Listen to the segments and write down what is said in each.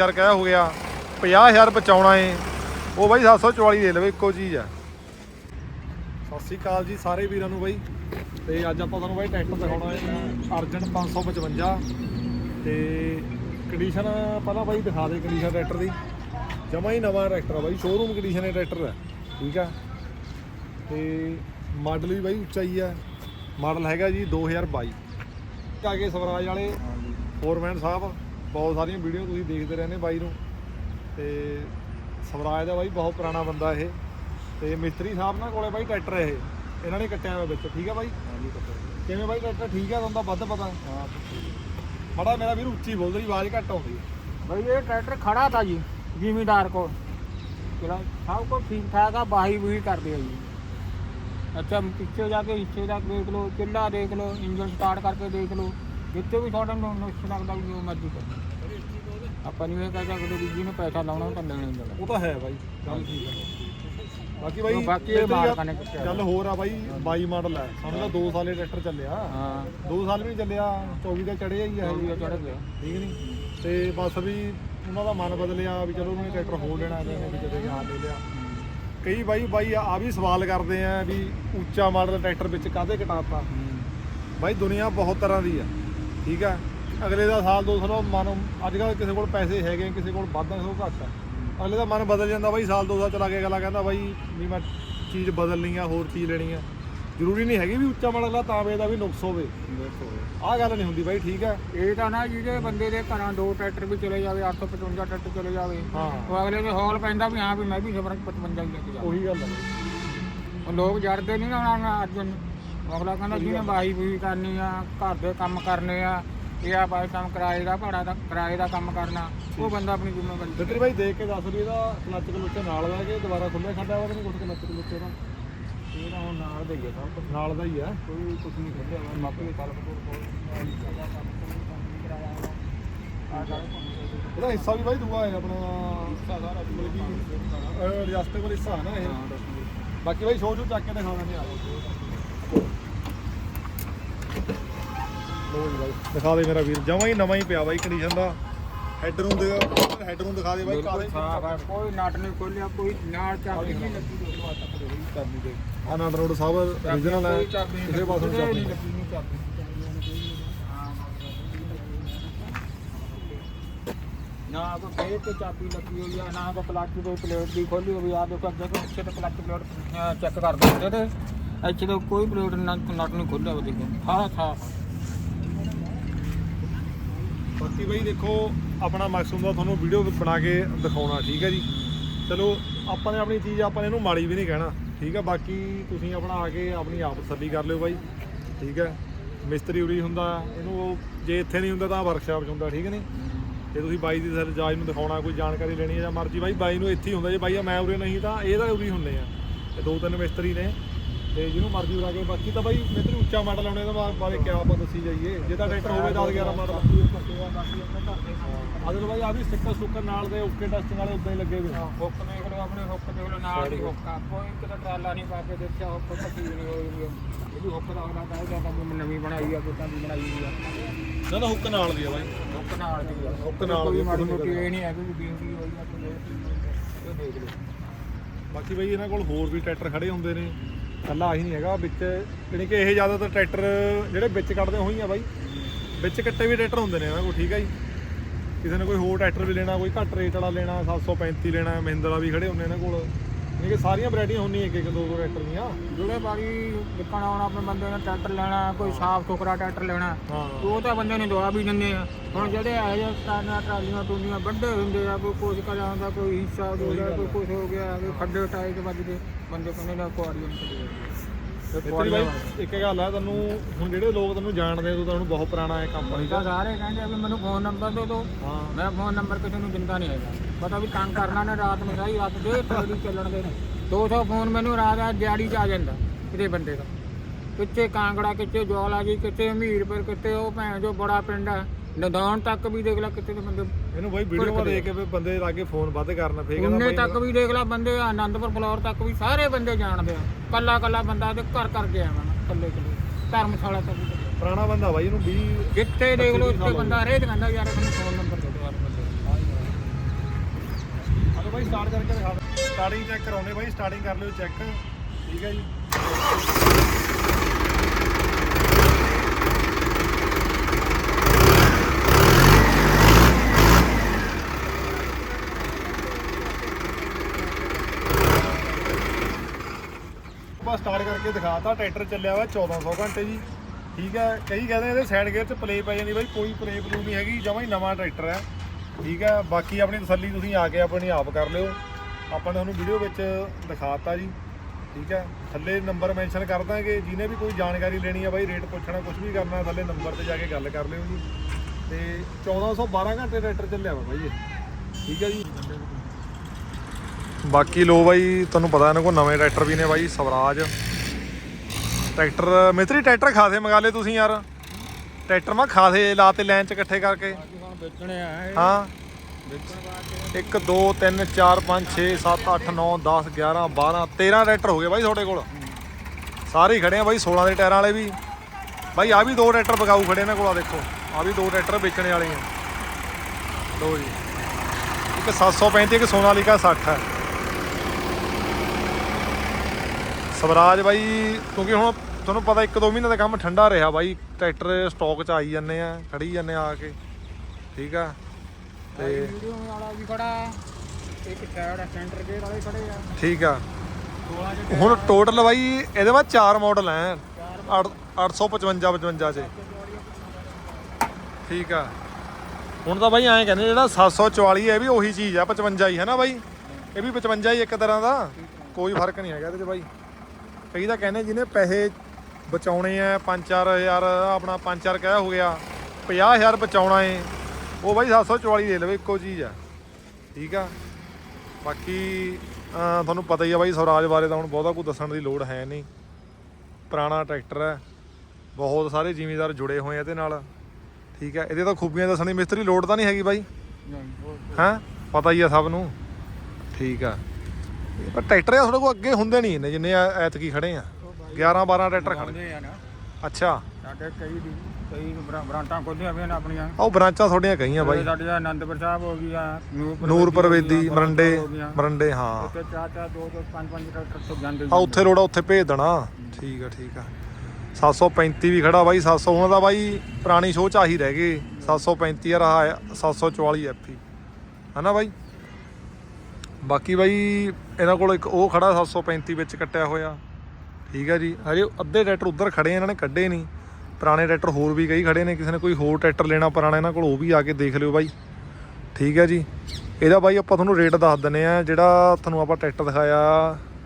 Puncture ਕਹਿ ਹੋ ਗਿਆ? 50000 ਬਚਾਉਣਾ ਏ। ਉਹ ਬਾਈ 744 ਦੇ ਲਵੇ, ਇੱਕੋ ਚੀਜ਼ ਆ। ਸਤਿ ਸ਼੍ਰੀ ਅਕਾਲ ਜੀ ਸਾਰੇ ਵੀਰਾਂ ਨੂੰ ਬਾਈ। ਤੇ ਅੱਜ ਆਪਾਂ ਤੁਹਾਨੂੰ ਬਾਈ ਟਰੈਕਟਰ ਦਿਖਾਉਣਾ ਹੈ ਅਰਜਨ 555 ਤੇ ਕੰਡੀਸ਼ਨ ਪਹਿਲਾਂ ਬਾਈ ਦਿਖਾ ਦੇ ਕੰਡੀਸ਼ਨ ਟਰੈਕਟਰ ਦੀ। ਜਮਾ ਹੀ ਨਵਾਂ ਟਰੈਕਟਰ ਆ ਬਾਈ ਸ਼ੋਰੂਮ ਕੰਡੀਸ਼ਨ ਹੈ ਟਰੈਕਟਰ ਹੈ ਠੀਕ ਆ? ਤੇ ਮਾਡਲ ਵੀ ਬਾਈ ਉੱਚਾ ਹੀ ਆ। ਮਾਡਲ ਹੈਗਾ ਜੀ 2022 ਕੇ ਸਵਰਾਜ ਵਾਲੇ ਫੋਰਮੈਨ ਸਾਹਿਬ। ਬਹੁਤ ਸਾਰੀਆਂ ਵੀਡੀਓ ਤੁਸੀਂ ਦੇਖਦੇ ਰਹਿੰਦੇ ਬਾਈ ਨੂੰ। ਤੇ ਸਵਰਾਜ ਦਾ ਬਾਈ ਬਹੁਤ ਪੁਰਾਣਾ ਬੰਦਾ ਇਹ। ਤੇ ਮਿਸਤਰੀ ਸਾਹਿਬ ਨਾਲ ਕੋਲੇ ਬਾਈ ਟਰੈਕਟਰ ਇਹ। ਇਹਨਾਂ ਨੇ ਕੱਟਿਆ ਹੋਇਆ ਵਿੱਚ। ਠੀਕ ਆ ਬਾਈ? ਕਿਵੇਂ ਬਾਈ ਟਰੈਕਟਰ? ਠੀਕ ਆ ਤੁਹਾਨੂੰ ਤਾਂ ਵੱਧ ਪਤਾ। ਹਾਂ ਮੜਾ ਮੇਰਾ ਵੀਰ ਉੱਚੀ ਬੋਲਦਾ ਜੀ ਆਵਾਜ਼ ਘੱਟ ਆਉਂਦੀ ਹੈ ਬਾਈ ਇਹ ਟਰੈਕਟਰ ਖੜਾ ਥਾ ਜੀ ਜ਼ਿਮੀਂਦਾਰ ਕੋਲ। ਜਿਹੜਾ ਸਭ ਕੋ ਠੀਕ ਠਾਕ ਆ ਬਾਹੀ ਬੂਹੀ ਕਰਦੇ ਆ ਜੀ। ਅੱਛਾ ਪਿੱਛੇ ਜਾ ਕੇ ਇੱਥੇ ਜਾ ਕੇ ਦੇਖ ਲਓ ਕਿੱਲਾ ਦੇਖ ਲਓ ਇੰਜਨ ਸਟਾਰਟ ਕਰਕੇ ਦੇਖ ਲਓ। ਜਿੱਥੇ ਵੀ ਸਾਡਾ ਨੂੰ ਨੁਕਸ ਲੱਗਦਾ ਵੀ ਜੋ ਮਰਜ਼ੀ ਕਰ। ਆਪਾਂ ਨਹੀਂ ਇਹ ਕਹਿ ਸਕਦੇ ਵੀ ਜਿਹਨੂੰ ਪੈਸਾ ਲਾਉਣਾ ਤਾਂ ਲੈਣਾ ਹੀ ਉਹ ਤਾਂ ਹੈ ਬਾਈ ਗੱਲ ਠੀਕ ਹੈ ਬਾਕੀ ਬਾਈ ਬਾਕੀ ਇਹ ਮਾਲਕਾਂ ਨੇ ਕਿਹਾ ਗੱਲ ਹੋਰ ਆ ਬਾਈ 22 ਮਾਡਲ ਹੈ ਸਮਝ ਲਾ 2 ਸਾਲੇ ਟਰੈਕਟਰ ਚੱਲਿਆ। ਹਾਂ। 2 ਸਾਲ ਵੀ ਚੱਲਿਆ 24 ਦਾ ਚੜਿਆ ਹੀ ਹੈ 24 ਚੜ ਗਿਆ ਠੀਕ ਨਹੀਂ ਤੇ ਬਸ ਵੀ ਉਹਨਾਂ ਦਾ ਮਨ ਬਦਲਿਆ ਵੀ ਚਲੋ ਉਹਨਾਂ ਟਰੈਕਟਰ ਹੋ ਲੈਣਾ ਇਹਨੇ ਜਦੋਂ ਹਾਂ ਲੈ ਲਿਆ। ਕਈ ਬਾਈ ਬਾਈ ਆ ਵੀ ਸਵਾਲ ਕਰਦੇ ਆ ਵੀ ਉੱਚਾ ਮਾਡਲ ਟਰੈਕਟਰ ਵਿੱਚ ਕਾਦੇ ਘਟਾਤਾ ਬਾਈ ਦੁਨੀਆ ਬਹੁਤ ਤਰ੍ਹਾਂ ਦੀ ਆ। ਠੀਕ ਆ ਅਗਲੇ ਦਾ ਸਾਲ ਦੋ ਸਾਲ ਮਨ ਅੱਜ ਕੱਲ੍ਹ ਕਿਸੇ ਕੋਲ ਪੈਸੇ ਹੈਗੇ ਕਿਸੇ ਕੋਲ ਵੱਧ ਕਿਸੇ ਕੋਲ ਘੱਟ ਆ ਅਗਲੇ ਦਾ ਮਨ ਬਦਲ ਜਾਂਦਾ ਬਾਈ ਸਾਲ ਦੋ ਸਾਲ ਚਲਾ ਕੇ ਅਗਲਾ ਕਹਿੰਦਾ ਬਾਈ ਵੀ ਮੈਂ ਚੀਜ਼ ਬਦਲਣੀ ਆ ਹੋਰ ਚੀਜ਼ ਲੈਣੀ ਆ। ਜ਼ਰੂਰੀ ਨਹੀਂ ਹੈਗੀ ਵੀ ਉੱਚਾ ਮਾਡਲ ਆ ਤਾਂ ਵੇਦਾ ਵੀ ਨੁਕਸ ਹੋਵੇ। ਆਹ ਗੱਲ ਨਹੀਂ ਹੁੰਦੀ ਬਾਈ ਠੀਕ ਆ ਇਹ ਤਾਂ ਨਾ ਜਿਹਦੇ ਬੰਦੇ ਦੇ ਘਰਾਂ ਦੋ ਟਰੈਕਟਰ ਵੀ ਚਲੇ ਜਾਵੇ 855 ਟਰੈਕਟਰ ਚਲੇ ਜਾਵੇ ਹਾਂ। ਉਹ ਅਗਲੇ ਦੇ ਹੌਲ ਪੈਂਦਾ ਵੀ ਹਾਂ ਵੀ ਮੈਂ ਵੀ ਸਬਰ 55 ਹੀ ਲੈ ਕੇ ਜਾਵਾਂ। ਉਹੀ ਗੱਲ ਉਹ ਲੋਕ ਜੜਦੇ ਨਹੀਂ ਨਾ ਅੱਜ ਅਗਲਾ ਕਹਿੰਦਾ ਜਿਹਨੇ ਬਾਈ ਬੂਈ ਕਰਨੀ ਆ ਘਰ ਦੇ ਕੰਮ ਕਰਨੇ ਆ ਇਹ ਆ ਬਾਈ ਕੰਮ ਕਿਰਾਏ ਦਾ ਭਾੜਾ ਦਾ ਕਿਰਾਏ ਦਾ ਕੰਮ ਕਰਨਾ ਉਹ ਬੰਦਾ ਆਪਣੀ ਜ਼ਿੰਮੇਵਾਰੀ ਦਿੱਤਰੀ ਬਾਈ ਦੇਖ ਕੇ ਦੱਸ ਵੀ ਇਹਦਾ ਕਲੱਚ ਕਲੁੱਚੇ ਨਾਲ ਦਾ ਕਿ ਦੁਬਾਰਾ ਖੁੱਲਿਆ ਛੱਡਿਆ ਵਾ ਨਹੀਂ ਕੁਝ ਕਲੱਚ ਕਲੁੱਚੇ ਦਾ? ਇਹ ਹੁਣ ਨਾਲ ਦਾ ਹੀ ਆ ਸਭ। ਨਾਲ ਦਾ ਹੀ ਆ। ਕੋਈ ਕੁਝ ਨਹੀਂ ਖੱਲਿਆ ਵਾ ਮਾਪੇ ਦੇ ਤਲਬ ਕੋਲ ਕੋਲ ਇਹਦਾ ਹਿੱਸਾ ਵੀ ਬਾਈ ਦੂਆ ਹੈ ਆਪਣਾ ਹਿੱਸਾ ਸਾਰਾ ਮਤਲਬ ਕਿ ਐਡਜਸਟੇਬਲ ਹਿੱਸਾ ਹੈ ਨਾ ਇਹ। ਬਾਕੀ ਬਾਈ ਸ਼ੋਅ ਸ਼ੂ ਚੱਕ ਕੇ ਦਿਖਾ ਦਿੰਦੇ ਆ। ਲੋ ਜੀ ਬਾਈ। ਦਿਖਾ ਦੇ ਮੇਰਾ ਵੀਰ। ਜਮਾਂ ਹੀ ਨਵਾਂ ਹੀ ਪਿਆ ਬਾਈ ਕੰਡੀਸ਼ਨ ਦਾ ਹੈਡ ਨੂੰ ਦੇ ਹੈਡ ਨੂੰ ਦਿਖਾ ਦੇ ਬਾਈ ਕਾਲੇ ਕੋਈ ਨਟ ਨਹੀਂ ਖੋਲਿਆ ਕੋਈ ਨਾਲ ਚਾਬੀ ਨਹੀਂ ਲੱਗੀ। ਦੇ ਆ ਨਾਟ ਰੋਡ ਸਾਹਿਬ origignal ਹੈ। ਕਿਸੇ ਪਾਸੋਂ ਚਾਬੀ ਨਹੀਂ ਚਾਬੀ ਨਾ ਕੋ ਫੇਰ ਤੇ ਚਾਬੀ ਲੱਗੀ ਹੋਈ ਆ ਨਾ ਕੋ ਕਲੱਚ ਦੇ ਪਲੇਟ ਦੀ ਖੋਲੀ ਹੋਈ ਆ। ਦੇਖੋ ਅੱਗੇ ਤੋਂ ਪਿੱਛੇ ਤੇ ਕਲੱਚ ਪਲੇਟ ਚੈੱਕ ਕਰ ਦਿੰਦੇ ਤੇ ਇੱਥੇ ਤੋਂ ਕੋਈ ਪਲੇਟ ਨਟ ਨਟ ਨਹੀਂ ਖੋਲਿਆ ਦੇਖੋ। ਬਾਕੀ ਬਾਈ ਦੇਖੋ, ਆਪਣਾ ਮਕਸਦ ਹੁੰਦਾ ਤੁਹਾਨੂੰ ਵੀਡੀਓ ਬਣਾ ਕੇ ਦਿਖਾਉਣਾ, ਠੀਕ ਹੈ ਜੀ? ਚਲੋ, ਆਪਾਂ ਨੇ ਆਪਣੀ ਚੀਜ਼ ਆਪਾਂ ਨੇ ਇਹਨੂੰ ਮਾੜੀ ਵੀ ਨਹੀਂ ਕਹਿਣਾ, ਠੀਕ ਹੈ? ਬਾਕੀ ਤੁਸੀਂ ਆਪਣਾ ਆ ਕੇ ਆਪਣੀ ਆਪ ਤਸੱਲੀ ਕਰ ਲਿਓ ਬਾਈ, ਠੀਕ ਹੈ? ਮਿਸਤਰੀ ਉਰੀ ਹੁੰਦਾ, ਇਹਨੂੰ ਉਹ ਜੇ ਇੱਥੇ ਨਹੀਂ ਹੁੰਦਾ ਤਾਂ ਵਰਕਸ਼ਾਪ 'ਚ ਹੁੰਦਾ, ਠੀਕ ਨਹੀਂ ਜੇ ਤੁਸੀਂ ਬਾਈ ਦੀ ਸਰਜਾਜ ਨੂੰ ਦਿਖਾਉਣਾ, ਕੋਈ ਜਾਣਕਾਰੀ ਲੈਣੀ ਹੈ ਜਾਂ ਮਰਜ਼ੀ, ਬਾਈ ਬਾਈ ਨੂੰ ਇੱਥੇ ਹੀ ਹੁੰਦਾ, ਜੇ ਬਾਈ ਮੈਂ ਉਰੇ ਨਹੀਂ ਤਾਂ ਇਹ ਤਾਂ ਉਰੀ ਹੁੰਦੇ ਆ। ਇਹ ਦੋ ਤਿੰਨ ਮਿਸਤਰੀ ਨੇ ਤੇ ਜਿਹਨੂੰ ਮਰਜ਼ੀ ਉਰਾ ਕੇ ਬਾਕੀ ਤਾਂ ਬਾਈ ਮਿਸਤਰੀ ਉੱਚਾ ਮਾਡਲ ਆਉਣੇ ਦਾ ਬਾਰੇ ਕਿਆ ਆਪਾਂ ਦੱਸੀ ਜਾਈਏ। ਜੇ ਤਾਂ ਟਰੈਕਟਰ ਹੋਵੇ 10 11 ਮਾਡਲ। ਅਦਰ ਬਾਈ ਆ ਵੀ ਸਟicker ਸੁੱਕਰ ਨਾਲ ਦੇ ਓਕੇ ਟੈਸਟਿੰਗ ਵਾਲੇ ਉਦਾਂ ਹੀ ਲੱਗੇ ਹੋਏ। ਹੁੱਕ ਦੇਖ ਲਓ ਆਪਣੇ ਹੁੱਕ ਦੇਖ ਲਓ ਨਾਲ ਹੀ ਹੁੱਕ ਆ। ਕੋਈ ਕਿਤੇ ਟਰਾਲਾ ਨਹੀਂ ਪਾ ਕੇ ਦੇਖਿਆ ਹੁੱਕ ਕੱਟੀ ਨਹੀਂ ਹੋਈ ਵੀ ਇਹ ਵੀ ਹੁੱਕ ਦਾ ਅਗਲਾ ਤਾਂ ਵੀ ਨਵੀਂ ਬਣਾਈ ਆ ਕਿਤਾਂ ਦੀ ਬਣਾਈ ਹੋਈ ਆ। ਨਾ ਨਾ ਹੁੱਕ ਨਾਲ ਦੀ ਆ ਬਾਈ। ਹੁੱਕ ਨਾਲ ਦੀ ਆ। ਹੁੱਕ ਨਾਲ ਦੀ ਮਾੜੀ ਮੋਟੀ ਇਹ ਨਹੀਂ ਹੈ ਕਿ ਬੀਂਦੀ ਹੋਈ ਆ ਕੋਈ ਦੇਖ ਲਓ। ਬਾਕੀ ਬਾਈ ਇਹਨਾਂ ਕੋਲ ਹੋਰ ਵੀ ਟਰੈਕਟਰ ਖੜੇ ਹੁੰਦੇ ਨੇ। ਕੱਲਾ ਆਹੀ ਨਹੀਂ ਹੈਗਾ, ਵਿੱਚ ਯਾਨੀ ਕਿ ਇਹ ਜ਼ਿਆਦਾਤਰ ਟਰੈਕਟਰ ਜਿਹੜੇ ਵਿੱਚ ਕੱਢਦੇ ਉਹੀ ਆ ਬਾਈ। ਵਿੱਚ ਕੱਟੇ ਵੀ ਟਰੈਕਟਰ ਹੁੰਦੇ ਨੇ ਇਹਨਾਂ ਕੋਲ ਠੀਕ ਆ ਜੀ। ਕਿਸੇ ਨੇ ਕੋਈ ਹੋਰ ਟਰੈਕਟਰ ਵੀ ਲੈਣਾ, ਕੋਈ ਘੱਟ ਰੇਟ ਵਾਲਾ ਲੈਣਾ 735 ਲੈਣਾ, ਮਹਿੰਦਰਾ ਵੀ ਖੜੇ ਹੁੰਦੇ ਇਹਨਾਂ ਕੋਲ। ਕਿ ਸਾਰੀਆਂ ਵੈਰਾਈਟੀਆਂ ਹੁੰਦੀਆਂ ਇੱਕ ਇੱਕ ਦੋ ਦੋ ਟਰੈਕਟਰ ਦੀਆਂ। ਜਿਹੜੇ ਬਾਰੀ ਵਿਕਣ ਆਉਣਾ ਆਪਣੇ ਬੰਦੇ ਨੇ ਟਰੈਕਟਰ ਲੈਣਾ ਕੋਈ ਸਾਫ਼ ਸੁਥਰਾ ਟਰੈਕਟਰ ਲੈਣਾ ਹਾਂ। ਉਹ ਤਾਂ ਬੰਦੇ ਨੇ ਦਵਾ ਵੀ ਦਿੰਦੇ ਆ। ਹੁਣ ਜਿਹੜੇ ਇਹੋ ਜਿਹੇ ਸਟਾਨਾਂ ਟਰਾਲੀਆਂ ਟੂਲੀਆਂ ਵੱਡੇ ਹੁੰਦੇ ਆ ਕੋਈ ਕੁਝ ਕਰਿਆ ਹੁੰਦਾ ਕੋਈ ਹਿੱਸਾ ਹੋ ਗਿਆ ਕੋਈ ਕੁਝ ਹੋ ਗਿਆ ਕੋਈ ਖੱਡੇ ਟਾਇਰ ਵੱਜਦੇ ਬੰਦੇ ਕਹਿੰਦੇ ਨੇ ਕੁਆੜੀਆਂ ਨੂੰ ਇੱਥੇ ਬਾਈ ਇੱਕ ਗੱਲ ਆ ਤੁਹਾਨੂੰ ਹੁਣ ਜਿਹੜੇ ਲੋਕ ਤੁਹਾਨੂੰ ਜਾਣਦੇ ਆ ਤੂੰ ਤੁਹਾਨੂੰ ਬਹੁਤ ਪੁਰਾਣਾ ਹੈ ਕੰਪਨੀ ਤਾਂ ਦਾ ਸਾਰੇ ਕਹਿੰਦੇ ਆ ਵੀ ਮੈਨੂੰ ਫੋਨ ਨੰਬਰ ਦੇ ਦਿਓ। ਹਾਂ। ਮੈਂ ਫੋਨ ਨੰਬਰ ਕਿਸੇ ਨੂੰ ਦਿੰਦਾ ਨਹੀਂ ਹੈਗਾ। ਪਤਾ ਵੀ ਤੰਗ ਕਰਨਾ ਨੇ ਰਾਤ ਨੂੰ ਸਾਰੀ ਰਾਤ ਦੇ ਟੋਲੀ ਚੱਲਣ ਦੇ ਨੇ। 200 ਫੋਨ ਮੈਨੂੰ ਰਾਤ ਆ ਦਿਹਾੜੀ ਚ ਆ ਜਾਂਦਾ ਕਿਤੇ ਬੰਦੇ ਦਾ। ਕਿੱਥੇ ਕਾਂਗੜਾ ਕਿੱਥੇ ਜਵਾਲਾ ਜੀ ਕਿੱਥੇ ਹਮੀਰਪੁਰ ਕਿੱਥੇ ਉਹ ਭੈਣ ਜੋ ਬੜਾ ਪਿੰਡ ਆ। ਨਦਾਨ ਤੱਕ ਵੀ ਦੇਖ ਲੈ ਕਿੱਥੇ ਦੇ ਬੰਦੇ ਇਹਨੂੰ ਬਾਈ ਵੀਡੀਓ ਦੇਖ ਕੇ ਵੀ ਬੰਦੇ ਲਾਗੇ ਫੋਨ ਵੱਧ ਕਰਨ ਫੇਰ ਕਹਿੰਦਾ ਉਹਨੇ ਤੱਕ ਵੀ ਦੇਖ ਲੈ ਬੰਦੇ ਆਨੰਦਪੁਰ ਫਲੋਰ ਤੱਕ ਵੀ ਸਾਰੇ ਬੰਦੇ ਜਾਣਦੇ ਆ। ਕੱਲਾ ਕੱਲਾ ਬੰਦਾ ਤੇ ਘਰ ਘਰ ਗਿਆ ਮੈਂ ਕੱਲੇ ਕੱਲੇ ਧਰਮਸ਼ਾਲਾ ਤੱਕ ਪੁਰਾਣਾ ਬੰਦਾ ਬਾਈ ਇਹਨੂੰ 20 ਜਿੱਥੇ ਦੇਖ ਲਓ ਉੱਥੇ ਬੰਦਾ ਹਰੇਕ ਕਹਿੰਦਾ ਯਾਰ ਮੈਨੂੰ ਫੋਨ ਨੰਬਰ ਦੇ ਦਿਓ ਬੰਦੇ ਦਾ। ਚਲੋ ਬਾਈ ਸਟਾਰਟ ਕਰਕੇ ਦਿਖਾ ਸਟਾਰਟਿੰਗ ਚੈੱਕ ਕਰਾਉਣੇ ਬਾਈ ਸਟਾਰਟਿੰਗ ਕਰ ਲਿਓ ਚੈੱਕ ਠੀਕ ਹੈ ਜੀ। ਆਪਾਂ ਸਟਾਰਟ ਕਰਕੇ ਦਿਖਾਤਾ, ਟਰੈਕਟਰ ਚੱਲਿਆ ਵਾ 1400 ਘੰਟੇ ਜੀ। ਠੀਕ ਹੈ, ਕਈ ਕਹਿੰਦੇ ਇਹਦੇ ਸਾਈਡ ਗੇਅਰ 'ਚ ਪਲੇ ਪੈ ਜਾਂਦੀ ਬਾਈ, ਕੋਈ ਪਲੇ ਪਲੂ ਨਹੀਂ ਹੈਗੀ, ਜਮਾਂ ਹੀ ਨਵਾਂ ਟਰੈਕਟਰ ਹੈ। ਠੀਕ ਹੈ, ਬਾਕੀ ਆਪਣੀ ਤਸੱਲੀ ਤੁਸੀਂ ਆ ਕੇ ਆਪਣੀ ਆਪ ਕਰ ਲਿਓ। ਆਪਾਂ ਨੇ ਤੁਹਾਨੂੰ ਵੀਡੀਓ ਵਿੱਚ ਦਿਖਾਤਾ ਜੀ। ਠੀਕ ਹੈ, ਥੱਲੇ ਨੰਬਰ ਮੈਂਸ਼ਨ ਕਰ ਦਾਂਗੇ, ਜਿਹਨੇ ਵੀ ਕੋਈ ਜਾਣਕਾਰੀ ਲੈਣੀ ਆ ਬਾਈ ਰੇਟ ਪੁੱਛਣਾ ਕੁਝ ਵੀ ਕਰਨਾ, ਥੱਲੇ ਨੰਬਰ ਤੇ ਜਾ ਕੇ ਗੱਲ ਕਰ ਲਿਓ ਜੀ। ਤੇ 1412 ਘੰਟੇ ਟਰੈਕਟਰ ਚੱਲਿਆ ਵਾ ਬਾਈ ਇਹ। ਠੀਕ ਹੈ ਜੀ। ਬਾਕੀ ਲੋ ਬਾਈ ਤੁਹਾਨੂੰ ਪਤਾ ਇਹਨਾਂ ਕੋਲ ਨਵੇਂ ਟਰੈਕਟਰ ਵੀ ਨੇ ਬਾਈ ਸਵਰਾਜ। ਟਰੈਕਟਰ ਮਿਸਤਰੀ ਟਰੈਕਟਰ ਖਾਸੇ ਮੰਗਾ ਲਏ ਤੁਸੀਂ ਯਾਰ। ਟਰੈਕਟਰ ਮੈਂ ਖਾਸੇ ਲਾਤੇ ਲਾਈਨ 'ਚ ਇਕੱਠੇ ਕਰਕੇ। ਵੇਚਣੇ ਆ ਹਾਂ। ਵੇਚਣ ਵਾਸਤੇ 1 2 3 4 5 6 7 8 9 10 11 12 13 ਟਰੈਕਟਰ ਹੋ ਗਏ ਬਾਈ ਤੁਹਾਡੇ ਕੋਲ। ਸਾਰੇ ਹੀ ਖੜੇ ਆ ਬਾਈ 16 ਦੇ ਟਾਇਰਾਂ ਵਾਲੇ ਵੀ। ਬਾਈ ਆ ਵੀ ਦੋ ਟਰੈਕਟਰ ਬਗਾਊ ਖੜੇ ਨੇ ਕੋਲ ਆ ਦੇਖੋ। ਆ ਵੀ ਦੋ ਟਰੈਕਟਰ ਵੇਚਣੇ ਵਾਲੇ ਆ। ਲੋ ਜੀ। ਇੱਕ 735 ਇੱਕ ਸੋਨਾਲੀਕਾ 60 ਹੈ ਸਵਰਾਜ ਬਾਈ ਕਿਉਂਕਿ ਹੁਣ ਤੁਹਾਨੂੰ ਪਤਾ ਇੱਕ ਦੋ ਮਹੀਨੇ ਦਾ ਕੰਮ ਠੰਡਾ ਰਿਹਾ ਬਾਈ ਟਰੈਕਟਰ ਸਟਾਕ 'ਚ ਆਈ ਜਾਂਦੇ ਆ ਖੜੀ ਜਾਂਦੇ ਆ ਕੇ। ਠੀਕ ਆ? ਤੇ ਵੀਡੀਓ ਵਾਲਾ ਵੀ ਖੜਾ। ਇੱਕ ਸਾਈਡ ਸੈਂਟਰ ਗੇਅਰ ਵਾਲੇ ਖੜੇ ਆ। ਠੀਕ ਆ। 16 ਚ ਹੁਣ ਟੋਟਲ ਬਾਈ ਇਹਦੇ ਬਾਅਦ ਚਾਰ ਮਾਡਲ ਐ 855 55 ਚ। ਠੀਕ ਆ। ਹੁਣ ਤਾਂ ਬਾਈ ਐਂ ਕਹਿੰਦੇ ਜਿਹੜਾ 744 ਹੈ ਇਹ ਵੀ ਉਹੀ ਚੀਜ਼ ਆ 55 ਹੀ ਹੈ ਨਾ ਬਾਈ? ਇਹ ਵੀ 55 ਹੀ ਇੱਕ ਤਰ੍ਹਾਂ ਦਾ। ਕੋਈ ਫ਼ਰਕ ਨਹੀਂ ਹੈਗਾ ਇਹਦੇ 'ਚ ਬਾਈ। ਕਈ ਤਾਂ ਕਹਿੰਦੇ ਜਿਹਨੇ ਪੈਸੇ ਬਚਾਉਣੇ ਆ 5-4000 ਆਪਣਾ 5-4 ਕਹਿ ਹੋ ਗਿਆ 50000 ਬਚਾਉਣਾ ਏ ਉਹ ਬਾਈ 744 ਦੇ ਲਵੇ ਇੱਕੋ ਚੀਜ਼ ਆ। ਠੀਕ ਆ? ਬਾਕੀ ਤੁਹਾਨੂੰ ਪਤਾ ਹੀ ਆ ਬਾਈ ਸਵਰਾਜ ਬਾਰੇ ਤਾਂ ਹੁਣ ਬਹੁਤਾ ਕੁਝ ਦੱਸਣ ਦੀ ਲੋੜ ਹੈ ਨਹੀਂ। ਪੁਰਾਣਾ ਟਰੈਕਟਰ ਹੈ ਬਹੁਤ ਸਾਰੇ ਜ਼ਿਮੀਂਦਾਰ ਜੁੜੇ ਹੋਏ ਆ ਇਹਦੇ ਨਾਲ। ਠੀਕ ਹੈ ਇਹਦੇ ਤਾਂ ਖੂਬੀਆਂ ਦੱਸਣੀ ਮਿਸਤਰੀ ਲੋੜ ਤਾਂ ਨਹੀਂ ਹੈਗੀ ਬਾਈ। ਹੈਂ? ਪਤਾ ਹੀ ਆ ਸਭ ਨੂੰ। ਠੀਕ ਆ। ਪਰ ਟਰੈਕਟਰ ਆ ਤੁਹਾਡੇ ਕੋਲ ਅੱਗੇ ਹੁੰਦੇ ਨਹੀਂ ਇੰਨੇ ਜਿੰਨੇ ਐ- ਐਤਕੀ ਖੜੇ ਆ। 11 12 ਟਰੈਕਟਰ ਖੜੇ ਆ ਨਾ। ਅੱਛਾ। ਸਾਡੇ ਕਈ ਦੀ- ਕਈ ਬਰਾ- ਬਰਾਂਟਾਂ ਖੋਲੀਆਂ ਹੋਈਆਂ ਨੇ ਆਪਣੀਆਂ। ਉਹ ਬ੍ਰਾਂਚਾਂ ਤੁਹਾਡੀਆਂ ਕਹੀਆਂ ਬਾਈ। ਸਾਡੇ ਆ ਆਨੰਦਪੁਰ ਸਾਹਿਬ ਹੋ ਗਈਆਂ ਨੂਰਪੁਰ ਹੋ ਵੇਦੀ ਗਈਆਂ, ਮਰੰਡੇ। ਮਰੰਡੇ ਹਾਂ। ਉੱਥੇ ਚਾਰ ਚਾਰ ਦੋ ਦੋ ਪੰਜ ਪੰਜ ਟਰੈਕਟਰ ਤੋਂ ਜਾਂਦੇ ਆ ਉੱਥੇ ਲੋੜਾ ਉੱਥੇ ਭੇਜ ਦੇਣਾ। ਠੀਕ ਆ ਠੀਕ ਆ। 735 ਵੀ ਖੜਾ ਬਾਈ 700 ਉਹਨਾਂ ਦਾ ਬਾਈ ਪੁਰਾਣੀ ਸ਼ੋਅ ਚ ਆਹੀ ਰਹਿ ਗਏ। 735 ਆ ਰਹਾ 744 ਐਫੀ ਹਨਾ ਬਾਈ? ਬਾਕੀ ਬਾਈ ਇਹਨਾਂ ਕੋਲ ਇੱਕ ਉਹ ਖੜਾ 735 ਵਿੱਚ ਕੱਟਿਆ ਹੋਇਆ। ਠੀਕ ਹੈ ਜੀ। ਹਜੇ ਅੱਧੇ ਟਰੈਕਟਰ ਉੱਧਰ ਖੜੇ ਇਹਨਾਂ ਨੇ ਕੱਢੇ ਨਹੀਂ। ਪੁਰਾਣੇ ਟਰੈਕਟਰ ਹੋਰ ਵੀ ਕਈ ਖੜੇ ਨੇ, ਕਿਸੇ ਨੇ ਕੋਈ ਹੋਰ ਟਰੈਕਟਰ ਲੈਣਾ ਪੁਰਾਣਾ ਇਹਨਾਂ ਕੋਲ, ਉਹ ਵੀ ਆ ਕੇ ਦੇਖ ਲਿਓ ਬਾਈ। ਠੀਕ ਹੈ ਜੀ। ਇਹਦਾ ਬਾਈ ਆਪਾਂ ਤੁਹਾਨੂੰ ਰੇਟ ਦੱਸ ਦਿੰਨੇ ਆ, ਜਿਹੜਾ ਤੁਹਾਨੂੰ ਆਪਾਂ ਟਰੈਕਟਰ ਦਿਖਾਇਆ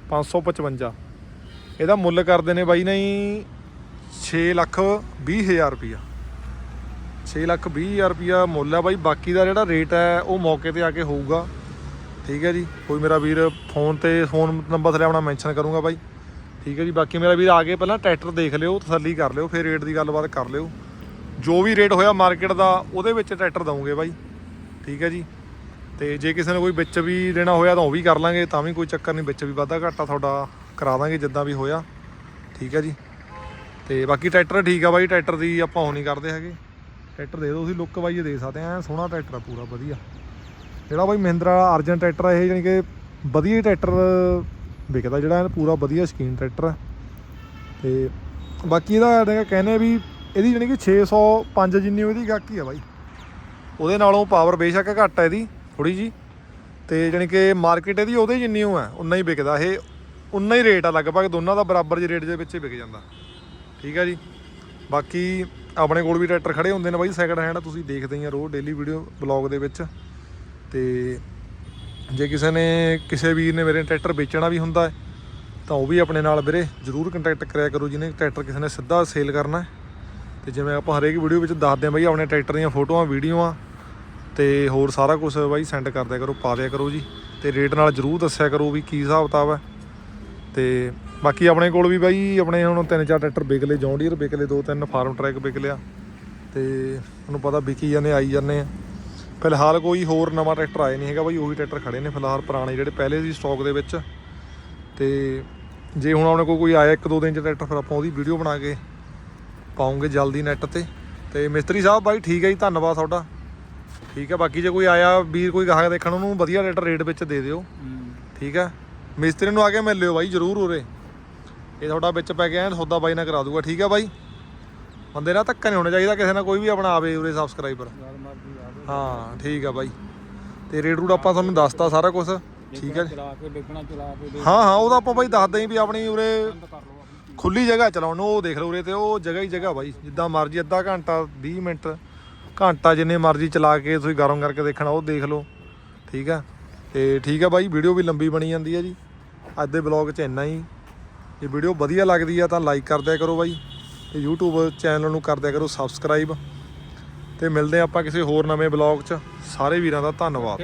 555 ਇਹਦਾ ਮੁੱਲ ਕਰਦੇ ਨੇ ਬਾਈ ਨਹੀਂ 6 ਲੱਖ 20 ਹਜ਼ਾਰ ਰੁਪਿਆ 6 ਲੱਖ 20 ਹਜ਼ਾਰ ਰੁਪਿਆ ਮੁੱਲ ਹੈ ਬਾਈ। ਬਾਕੀ ਦਾ ਜਿਹੜਾ ਰੇਟ ਹੈ, ਉਹ ਮੌਕੇ ਤੇ ਆ ਕੇ ਹੋਊਗਾ। ਠੀਕ ਹੈ ਜੀ। ਕੋਈ ਮੇਰਾ ਵੀਰ ਫੋਨ ਤੇ ਫੋਨ ਨੰਬਰ ਥੱਲੇ ਆਪਣਾ ਮੈਂਸ਼ਨ ਕਰੂੰਗਾ ਬਾਈ। ਠੀਕ ਹੈ ਜੀ। ਬਾਕੀ ਮੇਰਾ ਵੀਰ ਆ ਕੇ ਪਹਿਲਾਂ ਟਰੈਕਟਰ ਦੇਖ ਲਿਓ, ਤਸੱਲੀ ਕਰ ਲਿਓ, ਫਿਰ ਰੇਟ ਦੀ ਗੱਲਬਾਤ ਕਰ ਲਿਓ। ਜੋ ਵੀ ਰੇਟ ਹੋਇਆ ਮਾਰਕੀਟ ਦਾ, ਉਹਦੇ ਵਿੱਚ ਟਰੈਕਟਰ ਦਵਾਂਗੇ ਬਾਈ। ਠੀਕ ਹੈ ਜੀ। ਤੇ ਜੇ ਕਿਸੇ ਨੇ ਕੋਈ ਵਿੱਚ ਵੀ ਦੇਣਾ ਹੋਇਆ ਤਾਂ ਉਹ ਵੀ ਕਰ ਲਾਂਗੇ, ਤਾਂ ਵੀ ਕੋਈ ਚੱਕਰ ਨਹੀਂ, ਵਿੱਚ ਵੀ ਵਾਧਾ ਘਾਟਾ ਤੁਹਾਡਾ ਕਰਾ ਦਾਂਗੇ ਜਿੱਦਾਂ ਵੀ ਹੋਇਆ। ਠੀਕ ਹੈ ਜੀ। ਤੇ ਬਾਕੀ ਟਰੈਕਟਰ ਠੀਕ ਆ ਬਾਈ ਟਰੈਕਟਰ ਦੀ ਆਪਾਂ ਉਹ ਨਹੀਂ ਕਰਦੇ ਹੈਗੇ। ਟਰੈਕਟਰ ਦੇ ਦਿਓ ਤੁਸੀਂ ਲੁੱਕ ਬਾਈ ਦੇ ਸਕਦੇ ਆ, ਐਨ ਸੋਹਣਾ ਟਰੈਕਟਰ ਆ ਪੂਰਾ, ਵਧੀਆ। ਜਿਹੜਾ ਬਾਈ ਮਹਿੰਦਰਾ ਅਰਜਨ ਟਰੈਕਟਰ ਇਹ ਜਾਨੀ ਕਿ ਵਧੀਆ ਟਰੈਕਟਰ ਵਿਕਦਾ ਜਿਹੜਾ ਐਨ ਪੂਰਾ ਵਧੀਆ ਸਕੀਨ ਟਰੈਕਟਰ ਹੈ ਤੇ ਬਾਕੀ ਇਹਦਾ ਜਿਹੜਾ ਕਹਿੰਦੇ ਵੀ ਇਹਦੀ ਜਾਨੀ ਕਿ 605 ਜਿੰਨੀ ਉਹਦੀ ਗਾਕੀ ਆ ਬਾਈ। ਉਹਦੇ ਨਾਲੋਂ ਪਾਵਰ ਬੇਸ਼ੱਕ ਘੱਟ ਹੈ ਇਹਦੀ ਥੋੜੀ ਜੀ ਤੇ ਜਾਣੀ ਕਿ ਮਾਰਕੀਟ ਇਹਦੀ ਉਹਦੇ ਜਿੰਨੀ ਉਹ ਹੈ ਉਨਾ ਹੀ ਵਿਕਦਾ। ਇਹ ਉਨਾ ਹੀ ਰੇਟ ਆ, ਲਗਭਗ ਦੋਨਾਂ ਦਾ ਬਰਾਬਰ ਜਿਹੇ ਰੇਟ ਦੇ ਵਿੱਚ ਹੀ ਵਿਕ ਜਾਂਦਾ। ਠੀਕ ਹੈ ਜੀ। ਬਾਕੀ ਆਪਣੇ ਕੋਲ ਵੀ ਟਰੈਕਟਰ ਖੜੇ ਹੁੰਦੇ ਨੇ ਬਾਈ ਸੈਕਿੰਡ ਹੈਂਡ ਤੁਸੀਂ ਦੇਖਦੇ ਹੀ ਆ ਰੋਜ਼ ਡੇਲੀ ਵੀਡੀਓ ਬਲੌਗ ਦੇ ਵਿੱਚ। ਤੇ ਜੇ ਕਿਸੇ ਨੇ, ਕਿਸੇ ਵੀਰ ਨੇ ਮੇਰੇ ਟਰੈਕਟਰ ਵੇਚਣਾ ਵੀ ਹੁੰਦਾ ਹੈ, ਤਾਂ ਉਹ ਵੀ ਆਪਣੇ ਨਾਲ ਵੀਰੇ ਜਰੂਰ ਕੰਟੈਕਟ ਕਰਿਆ ਕਰੋ ਜਿਹਨੇ ਟਰੈਕਟਰ ਕਿਸੇ ਨੇ ਸਿੱਧਾ ਸੇਲ ਕਰਨਾ ਹੈ। ਤੇ ਜਿਵੇਂ ਆਪਾਂ ਹਰੇਕ ਵੀਡੀਓ ਵਿੱਚ ਦੱਸਦੇ ਹਾਂ ਬਾਈ ਆਪਣੇ ਟਰੈਕਟਰ ਦੀਆਂ ਫੋਟੋਆਂ, ਵੀਡੀਓਆਂ ਤੇ ਹੋਰ ਸਾਰਾ ਕੁਝ ਬਾਈ ਸੈਂਡ ਕਰ ਦਿਆ ਕਰੋ, ਪਾ ਦਿਆ ਕਰੋ ਜੀ। ਤੇ ਰੇਟ ਨਾਲ ਜਰੂਰ ਦੱਸਿਆ ਕਰੋ ਵੀ ਕੀ ਹਿਸਾਬ ਕਿਤਾਬ ਹੈ। ਤੇ ਬਾਕੀ ਆਪਣੇ ਕੋਲ ਵੀ ਬਾਈ ਆਪਣੇ ਹੁਣ ਤਿੰਨ ਚਾਰ ਟਰੈਕਟਰ ਵਿਕ ਲਏ ਜੌਨ ਵਿਕ ਲਏ, ਦੋ ਤਿੰਨ ਫਾਰਮ ਟਰੈਕ ਵਿਕ ਲਿਆ। ਤੇ ਤੁਹਾਨੂੰ ਪਤਾ ਵਿਕੀ ਜਾਂਦੇ, ਆਈ ਜਾਂਦੇ ਆ। ਫਿਲਹਾਲ ਕੋਈ ਹੋਰ ਨਵਾਂ ਟਰੈਕਟਰ ਆਏ ਨਹੀਂ ਹੈਗਾ ਬਾਈ, ਉਹੀ ਟਰੈਕਟਰ ਖੜੇ ਨੇ ਫਿਲਹਾਲ ਪੁਰਾਣੇ ਜਿਹੜੇ ਪਹਿਲੇ ਸੀ ਸਟਾਕ ਦੇ ਵਿੱਚ। ਤੇ ਜੇ ਹੁਣ ਆਪਣੇ ਕੋਲ ਕੋਈ ਆਇਆ ਇੱਕ ਦੋ ਦਿਨ ਚ ਟਰੈਕਟਰ, ਫਿਰ ਆਪਾਂ ਉਹਦੀ ਵੀਡੀਓ ਬਣਾ ਕੇ ਪਾਉਂਗੇ ਜਲਦੀ ਨੈਟ ਤੇ। ਤੇ ਮਿਸਤਰੀ ਸਾਹਿਬ ਬਾਈ, ਠੀਕ ਹੈ ਜੀ, ਧੰਨਵਾਦ ਤੁਹਾਡਾ। ਠੀਕ ਹੈ, ਬਾਕੀ ਜੇ ਕੋਈ ਆਇਆ, ਵੀਰ ਕੋਈ ਗਾਹਕ ਦੇਖਣ, ਉਹਨੂੰ ਵਧੀਆ ਰੇਟ ਰੇਟ ਵਿੱਚ ਦੇ ਦਿਓ। ਠੀਕ ਹੈ, ਮਿਸਤਰੀ ਨੂੰ ਆ ਕੇ ਮਿਲ ਲਿਓ ਬਾਈ, ਜਰੂਰ ਉਰੇ। ਇਹ ਤੁਹਾਡਾ ਵਿੱਚ ਪੈ ਗਿਆ ਸੌਦਾ ਬਾਈ ਨਾਲ ਕਰਾ ਦੂਗਾ। ਠੀਕ ਹੈ ਬਾਈ, ਬੰਦੇ ਨਾਲ ਧੱਕਾ ਨਹੀਂ ਹੋਣਾ ਚਾਹੀਦਾ, ਕਿਸੇ ਨਾਲ ਕੋਈ ਵੀ ਆਪਣਾ ਆਵੇ ਉਰੇ ਸਬਸਕ੍ਰਾਈਬਰ ਹਾਂ ਠੀਕ ਆ ਬਾਈ। ਤੇ ਰੇਟ ਰੂਟ ਆਪਾਂ ਤੁਹਾਨੂੰ ਦੱਸਤਾ ਸਾਰਾ ਕੁਝ ਠੀਕ ਹੈ ਚਲਾ ਕੇ ਦੇਖਣਾ ਚਲਾ ਕੇ ਦੇਖ ਹਾਂ ਹਾਂ ਉਹਦਾ ਆਪਾਂ ਬਾਈ ਦੱਸਦੇ ਆਂ ਵੀ ਆਪਣੀ ਉਰੇ ਖੁੱਲੀ ਜਗ੍ਹਾ ਚਲਾਉਣ ਨੂੰ ਉਹ ਦੇਖ ਲਓ ਉਰੇ ਤੇ ਉਹ ਜਗ੍ਹਾ ਹੀ ਜਗ੍ਹਾ ਬਾਈ। ਜਿੱਦਾਂ ਮਰਜ਼ੀ ਅੱਧਾ ਘੰਟਾ 20 ਮਿੰਟ ਘੰਟਾ ਜਿੰਨੇ ਮਰਜ਼ੀ ਚਲਾ ਕੇ ਤੁਸੀਂ ਗਰਮ ਕਰਕੇ ਦੇਖਣਾ ਉਹ ਦੇਖ ਲਓ। ਠੀਕ ਆ? ਤੇ ਠੀਕ ਆ ਬਾਈ ਵੀਡੀਓ ਵੀ ਲੰਬੀ ਬਣੀ ਜਾਂਦੀ ਹੈ ਜੀ। ਅੱਜ ਦੇ ਬਲੌਗ 'ਚ ਇੰਨਾ ਹੀ। ਜੇ ਵੀਡੀਓ ਵਧੀਆ ਲੱਗਦੀ ਆ ਤਾਂ ਲਾਈਕ ਕਰ ਦਿਆ ਕਰੋ ਬਾਈ। ਤੇ YouTube ਚੈਨਲ ਨੂੰ ਕਰ ਦਿਆ ਕਰੋ ਸਬਸਕ੍ਰਾਈਬ ਤੇ ਮਿਲਦੇ ਆਪਾਂ ਕਿਸੇ ਹੋਰ ਨਵੇਂ ਬਲੌਗ 'ਚ। ਸਾਰੇ ਵੀਰਾਂ ਦਾ ਧੰਨਵਾਦ।